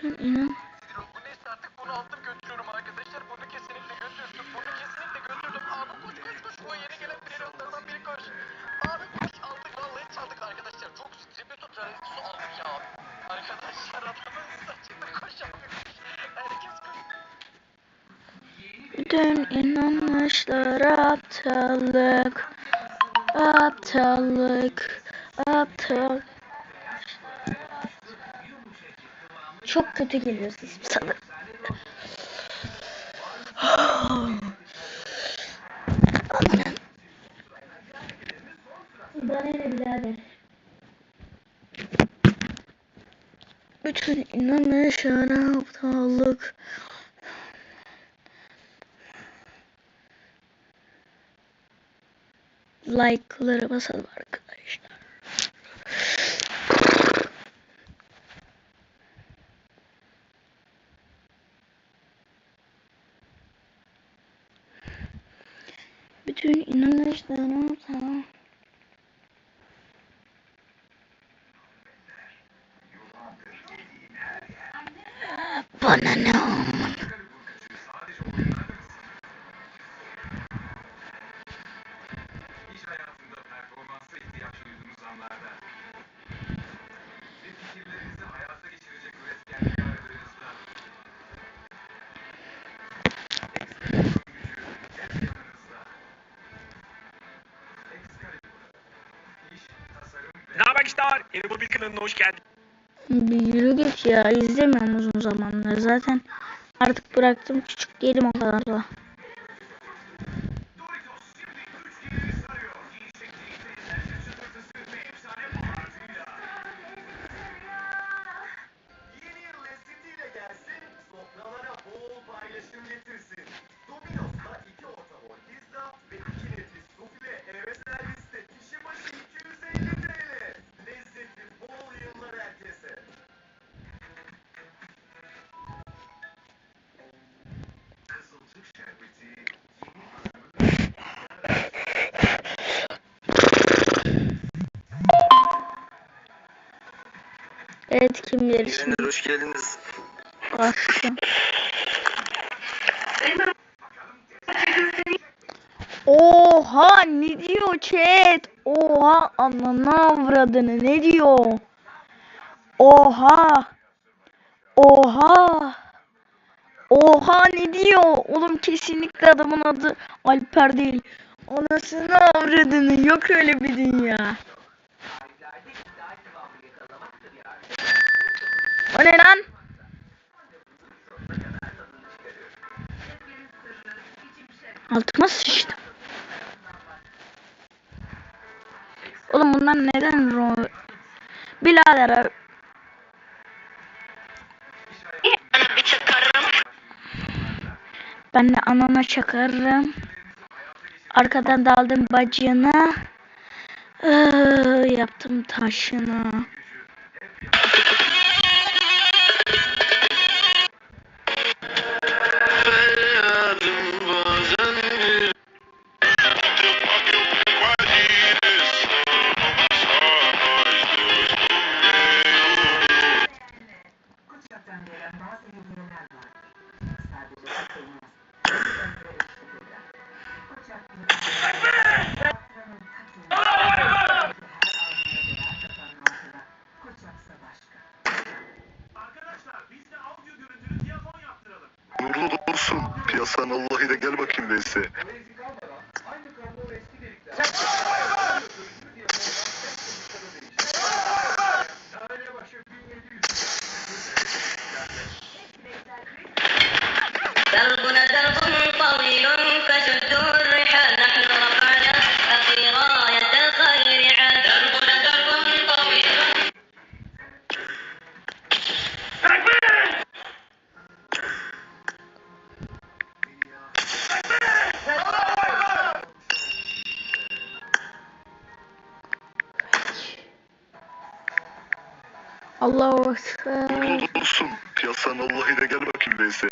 Sen inan. Bu neyse artık bunu aldım götürüyorum arkadaşlar. Bunu kesinlikle götürdüm. Bunu kesinlikle götürdüm. Abi koş koş koş. O yeni gelen player'lardan biri koş. Abi koş aldık vallahi çaldık arkadaşlar. Çok triple tutar su aldık ya. Arkadaşlar adamın saçını koş abi. Herkes koş. Bütün inanışlar aptallık. Aptallık. Aptal. Çok kötü geliyor sesim. Bana ne birader? Bütün inanışlar aptallık. Like'ları basalım arkadaşlar. ajudando, tá? Banana. İşler? Yeni mobil kanalına hoş geldin. Bir yürü git ya izlemiyorum uzun zamandır zaten artık bıraktım küçük değilim o kadar da. Bilir şimdi hoş geldiniz. başlayacağım. Oha ne diyor chat? Oha ananı avradını ne diyor? Oha. Oha. Oha ne diyor? Oğlum kesinlikle adamın adı Alper değil. Anasını avradını yok öyle bir dünya. O ne lan? Altıma sıçtım. Oğlum bunlar neden ro... Birader abi. Ben de anana çakarım. Arkadan daldım bacına. Iıı, yaptım taşını. fait. Allahu Ekber. Nurlu olsun. Piyasanın Allah'ı ile gel bakayım Veysi.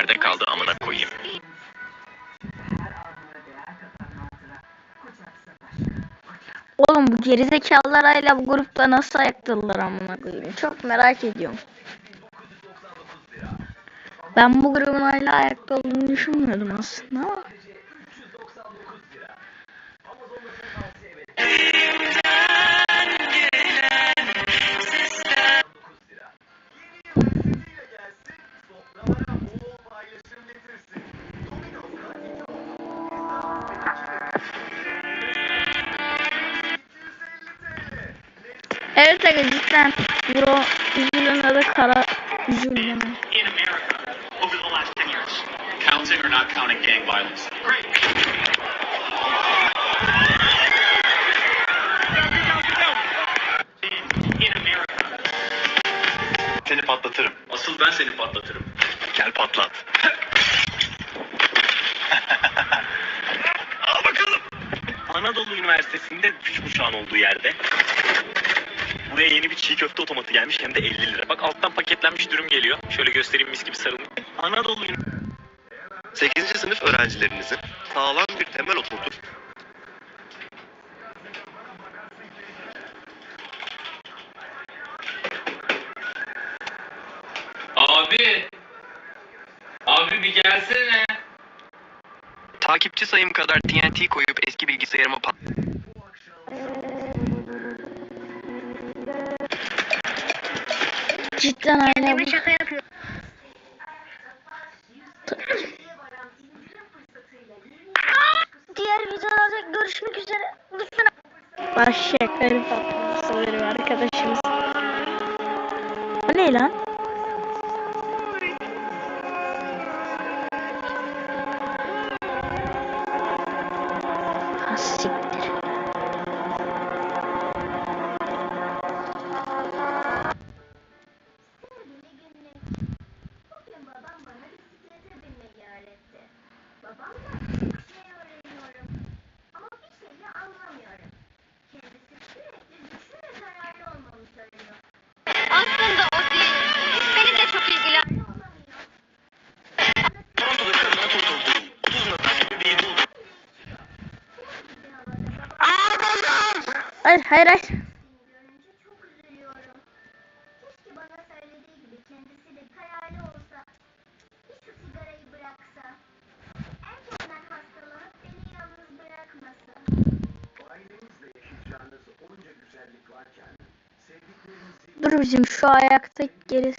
Nerede kaldı amına koyayım? Oğlum bu gerizekalılar hala bu grupta nasıl ayaktalar amına koyayım. Çok merak ediyorum. Ben bu grubun hala ayakta olduğunu düşünmüyordum aslında ama. Evet aga cidden bro üzülün da kara üzüldüm. In America, over the last 10 years, counting or not counting gang violence? Great. In, in America. Seni patlatırım. Asıl ben seni patlatırım. Gel patlat. Al bakalım. Anadolu Üniversitesi'nde güç uçağın olduğu yerde. Buraya yeni bir çiğ köfte otomatı gelmiş hem de 50 lira. Bak alttan paketlenmiş dürüm geliyor. Şöyle göstereyim mis gibi sarılmış. Anadolu Ün- 8. sınıf öğrencilerinizin sağlam bir temel oturtup Abi. Abi bir gelsene. Takipçi sayım kadar TNT koyup eski bilgisayarıma pat... Cidden hala bu. Diğer videolarda görüşmek üzere. Lütfen. Başşekleri patlaması veriyor arkadaşımız. O ne lan? Babamla şey öğreniyorum. Ama bir şeyi anlamıyorum. Kendisi sürekli güçlü ve kararlı olmamı söylüyor. Aslında o değil. Beni de çok ilgilen. Olamıyor. Toronto'da kadına kurtuldum. 30 Nisan bebeği buldum. Bir havada babam Hayır hayır hayır. Dur bizim şu ayakta geri.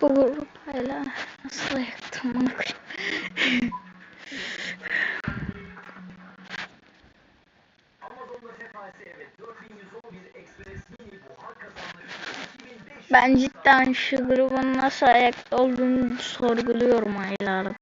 Bu grup hala nasıl ayakta amına Ben cidden şu grubun nasıl ayakta olduğunu sorguluyorum aylardır.